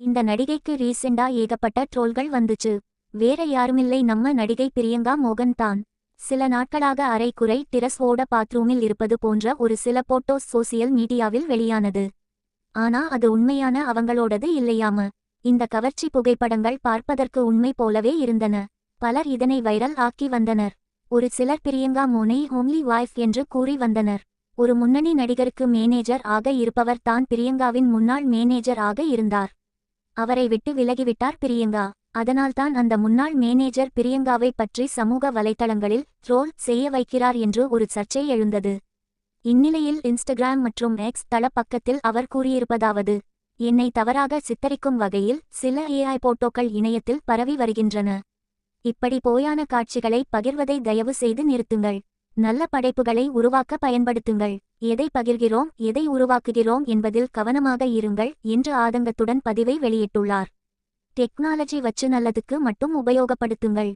இந்த நடிகைக்கு ரீசெண்டா ஏகப்பட்ட ட்ரோல்கள் வந்துச்சு. வேற யாருமில்லை நம்ம நடிகை பிரியங்கா மோகன் தான். சில நாட்களாக அரைக்குறை குறை ஓட பாத்ரூமில் இருப்பது போன்ற ஒரு சில போட்டோஸ் சோசியல் மீடியாவில் வெளியானது. ஆனா அது உண்மையான அவங்களோடது இல்லையாம இந்த கவர்ச்சி புகைப்படங்கள் பார்ப்பதற்கு உண்மை போலவே இருந்தன. பலர் இதனை வைரல் ஆக்கி வந்தனர். ஒரு சிலர் பிரியங்கா மோனை ஹோம்லி வாய்ஃப் என்று கூறி வந்தனர். ஒரு முன்னணி நடிகருக்கு மேனேஜர் ஆக இருப்பவர் தான் பிரியங்காவின் முன்னாள் மேனேஜர் ஆக இருந்தார். அவரை விட்டு விலகிவிட்டார் பிரியங்கா. அதனால்தான் அந்த முன்னாள் மேனேஜர் பிரியங்காவை பற்றி சமூக வலைத்தளங்களில் ட்ரோல் செய்ய வைக்கிறார் என்று ஒரு சர்ச்சை எழுந்தது. இந்நிலையில் இன்ஸ்டாகிராம் மற்றும் எக்ஸ் தள பக்கத்தில் அவர் கூறியிருப்பதாவது என்னை தவறாக சித்தரிக்கும் வகையில் சில ஏஐ போட்டோக்கள் இணையத்தில் பரவி வருகின்றன. இப்படி போயான காட்சிகளை பகிர்வதை தயவு செய்து நிறுத்துங்கள். நல்ல படைப்புகளை உருவாக்க பயன்படுத்துங்கள். எதை பகிர்கிறோம் எதை உருவாக்குகிறோம் என்பதில் கவனமாக இருங்கள் என்று ஆதங்கத்துடன் பதிவை வெளியிட்டுள்ளார். டெக்னாலஜி வச்சு நல்லதுக்கு மட்டும் உபயோகப்படுத்துங்கள்.